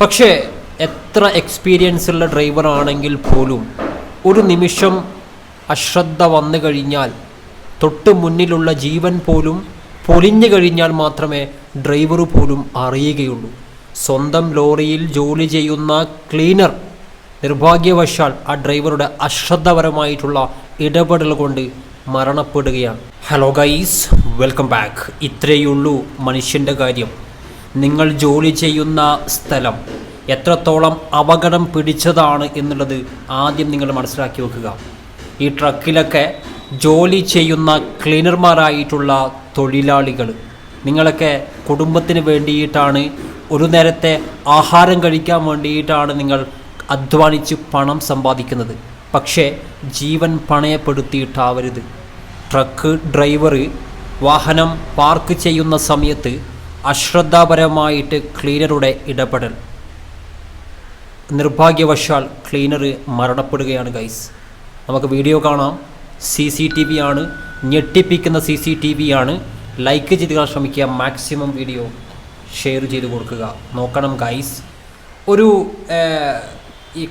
പക്ഷേ എത്ര എക്സ്പീരിയൻസ് ഉള്ള ഡ്രൈവർ ആണെങ്കിൽ പോലും ഒരു നിമിഷം അശ്രദ്ധ വന്നു കഴിഞ്ഞാൽ തൊട്ട് മുന്നിലുള്ള ജീവൻ പോലും പൊലിഞ്ഞു കഴിഞ്ഞാൽ മാത്രമേ ഡ്രൈവർ പോലും അറിയുകയുള്ളൂ. സ്വന്തം ലോറിയിൽ ജോലി ചെയ്യുന്ന ക്ലീനർ നിർഭാഗ്യവശാൽ ആ ഡ്രൈവറുടെ അശ്രദ്ധപരമായിട്ടുള്ള ഇടപെടൽ കൊണ്ട് മരണപ്പെടുകയാണ്. ഹലോ ഗൈസ് വെൽക്കം ബാക്ക് ഇത്രയുള്ളൂ മനുഷ്യന്റെ കാര്യം. നിങ്ങൾ ജോലി ചെയ്യുന്ന സ്ഥലം എത്രത്തോളം അപകടം പിടിച്ചതാണ് എന്നുള്ളത് ആദ്യം നിങ്ങൾ മനസ്സിലാക്കി വെക്കുക. ഈ ട്രക്കിലൊക്കെ ജോലി ചെയ്യുന്ന ക്ലീനർമാരായിട്ടുള്ള തൊഴിലാളികൾ. നിങ്ങളൊക്കെ കുടുംബത്തിന് വേണ്ടിയിട്ടാണ് ഒരു നേരത്തെ ആഹാരം കഴിക്കാൻ വേണ്ടിയിട്ടാണ് നിങ്ങൾ അധ്വാനിച്ച് പണം സമ്പാദിക്കുന്നത്. പക്ഷേ ജീവൻ പണയപ്പെടുത്തിയിട്ടാവരുത്. ട്രക്ക് ഡ്രൈവർ വാഹനം പാർക്ക് ചെയ്യുന്ന സമയത്ത് അശ്രദ്ധാപരമായിട്ട് ക്ലീനറുടെ ഇടപെടൽ. നിർഭാഗ്യവശാൽ ക്ലീനർ മരണപ്പെടുകയാണ് ഗൈസ് നമുക്ക് വീഡിയോ കാണാം. സി സി ടി വി ആണ്. ഞെട്ടിപ്പിക്കുന്ന സി സി ടി വി ആണ്. ലൈക്ക് ചെയ്ത് ശ്രമിക്കുക. മാക്സിമം വീഡിയോ ഷെയർ ചെയ്ത് കൊടുക്കുക. നോക്കണം ഗൈസ് ഒരു ഈ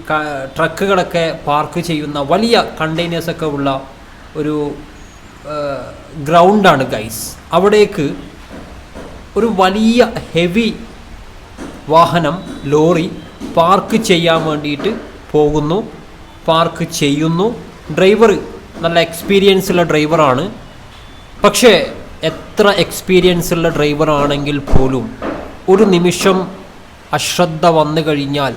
ട്രക്കുകളൊക്കെ പാർക്ക് ചെയ്യുന്ന വലിയ കണ്ടെയ്നേഴ്സൊക്കെ ഉള്ള ഒരു ഗ്രൗണ്ടാണ് ഗൈസ് അവിടേക്ക് ഒരു വലിയ ഹെവി വാഹനം ലോറി പാർക്ക് ചെയ്യാൻ വേണ്ടിയിട്ട് പോകുന്നു. പാർക്ക് ചെയ്യുന്നു. ഡ്രൈവർ നല്ല എക്സ്പീരിയൻസ് ഉള്ള ഡ്രൈവറാണ് പക്ഷേ എത്ര എക്സ്പീരിയൻസ് ഉള്ള ഡ്രൈവറാണെങ്കിൽ പോലും ഒരു നിമിഷം അശ്രദ്ധ വന്നു കഴിഞ്ഞാൽ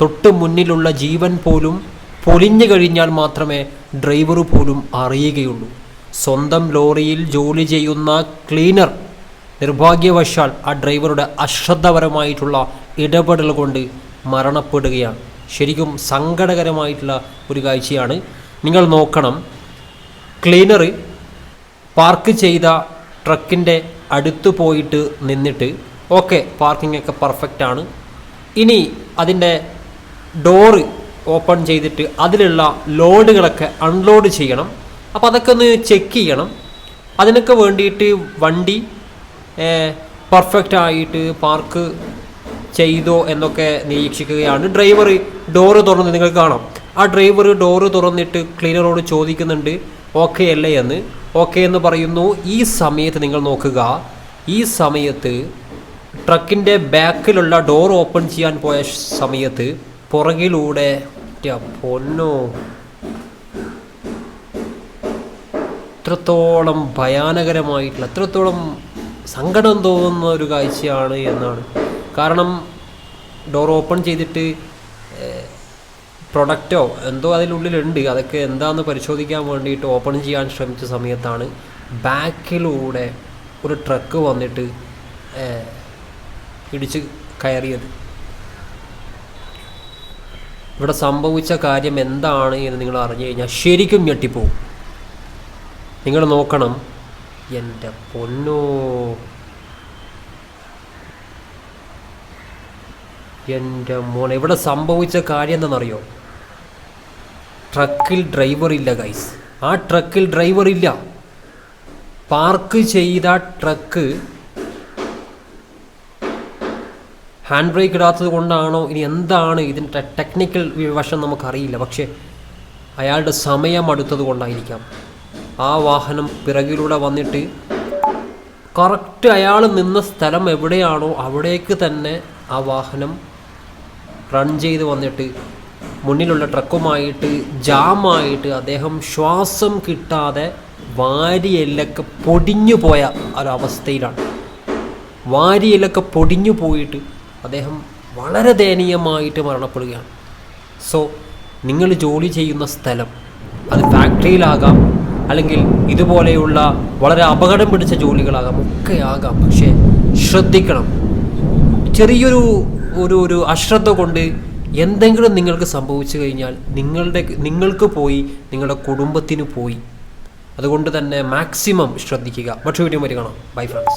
തൊട്ട് മുന്നിലുള്ള ജീവൻ പോലും പൊലിഞ്ഞു കഴിഞ്ഞാൽ മാത്രമേ ഡ്രൈവർ പോലും അറിയുകയുള്ളൂ. സ്വന്തം ലോറിയിൽ ജോലി ചെയ്യുന്ന ക്ലീനർ നിർഭാഗ്യവശാൽ ആ ഡ്രൈവറുടെ അശ്രദ്ധപരമായിട്ടുള്ള ഇടപെടൽ കൊണ്ട് മരണപ്പെടുകയാണ്. ശരിക്കും സങ്കടകരമായിട്ടുള്ള ഒരു കാഴ്ചയാണ്. നിങ്ങൾ നോക്കണം ക്ലീനർ പാർക്ക് ചെയ്ത ട്രക്കിന്റെ അടുത്ത് പോയിട്ട് നിന്നിട്ട് ഓക്കെ പാർക്കിംഗ് ഒക്കെ പെർഫെക്റ്റ് ആണ്. ഇനി അതിന്റെ ഡോറ് ഓപ്പൺ ചെയ്തിട്ട് അതിലുള്ള ലോഡുകളൊക്കെ അൺലോഡ് ചെയ്യണം. അപ്പോൾ അതൊക്കെ ഒന്ന് ചെക്ക് ചെയ്യണം. അതിനൊക്കെ വേണ്ടിയിട്ട് വണ്ടി പെർഫെക്റ്റ് ആയിട്ട് പാർക്ക് ചെയ്തോ എന്നൊക്കെ നിരീക്ഷിക്കുകയാണ്. ഡ്രൈവർ ഡോറ് തുറന്ന് നിങ്ങൾ കാണാം. ആ ഡ്രൈവർ ഡോറ് തുറന്നിട്ട് ക്ലീനറോട് ചോദിക്കുന്നുണ്ട് ഓക്കെ അല്ലേ എന്ന്? ഓക്കെ എന്ന് പറയുന്നു. ഈ സമയത്ത് നിങ്ങൾ നോക്കുക ഈ സമയത്ത് ട്രക്കിന്റെ ബാക്കിലുള്ള ഡോർ ഓപ്പൺ ചെയ്യാൻ പോയ സമയത്ത് പുറകിലൂടെ പൊന്നോ എത്രത്തോളം ഭയാനകരമായിട്ടുള്ള എത്രത്തോളം സങ്കടം തോന്നുന്ന ഒരു കാഴ്ചയാണ് എന്നാണ്. കാരണം ഡോർ ഓപ്പൺ ചെയ്തിട്ട് പ്രൊഡക്റ്റോ എന്തോ അതിനുള്ളിലുണ്ട് അതൊക്കെ എന്താണെന്ന് പരിശോധിക്കാൻ വേണ്ടിയിട്ട് ഓപ്പൺ ചെയ്യാൻ ശ്രമിച്ച സമയത്താണ് ബാക്കിലൂടെ ഒരു ട്രക്ക് വന്നിട്ട് ഇടിച്ച് കയറിയത്. ഇവിടെ സംഭവിച്ച കാര്യം എന്താണ് എന്ന് നിങ്ങൾ അറിഞ്ഞു കഴിഞ്ഞാൽ ശരിക്കും ഞെട്ടിപ്പോവും. നിങ്ങൾ നോക്കണം. എന്റെ പൊന്നോ. എന്റെ മോനെ ഇവിടെ സംഭവിച്ച കാര്യം എന്താണെന്നറിയോ? ട്രക്കിൽ ഡ്രൈവർ ഇല്ല ഗൈസ് ആ ട്രക്കിൽ ഡ്രൈവർ ഇല്ല. പാർക്ക് ചെയ്ത ട്രക്ക് ഹാൻഡ് ബ്രേക്ക് ഇടാത്തത് കൊണ്ടാണോ? ഇനി എന്താണ് ഇതിന്റെ ടെക്നിക്കൽ വശം നമുക്കറിയില്ല. പക്ഷേ അയാളുടെ സമയം അടുത്തത് കൊണ്ടായിരിക്കാം. ആ വാഹനം പിറകിലൂടെ വന്നിട്ട് കറക്റ്റ് അയാൾ നിന്ന സ്ഥലം എവിടെയാണോ അവിടേക്ക് തന്നെ ആ വാഹനം റൺ ചെയ്ത് വന്നിട്ട് മുന്നിലുള്ള ട്രക്കുമായിട്ട് ജാമായിട്ട് അദ്ദേഹം ശ്വാസം കിട്ടാതെ വാരിയെല്ലൊക്കെ പൊടിഞ്ഞു പോയ ഒരവസ്ഥയിലാണ്. വാരിയെല്ലൊക്കെ പൊടിഞ്ഞു പോയിട്ട് അദ്ദേഹം വളരെ ദയനീയമായിട്ട് മരണപ്പെടുകയാണ്. സോ നിങ്ങൾ ജോലി ചെയ്യുന്ന സ്ഥലം അത് ഫാക്ടറിയിലാകാം അല്ലെങ്കിൽ ഇതുപോലെയുള്ള വളരെ അപകടം പിടിച്ച ജോലികളാകാം ഒക്കെ ആകാം പക്ഷേ ശ്രദ്ധിക്കണം. ചെറിയൊരു ഒരു ഒരു അശ്രദ്ധ കൊണ്ട് എന്തെങ്കിലും നിങ്ങൾക്ക് സംഭവിച്ചു കഴിഞ്ഞാൽ നിങ്ങളുടെ നിങ്ങൾക്ക് പോയി നിങ്ങളുടെ കുടുംബത്തിന് പോയി. അതുകൊണ്ട് തന്നെ മാക്സിമം ശ്രദ്ധിക്കുക. മറ്റു വീഡിയോ വരെ ബൈ ഫ്രണ്ട്സ്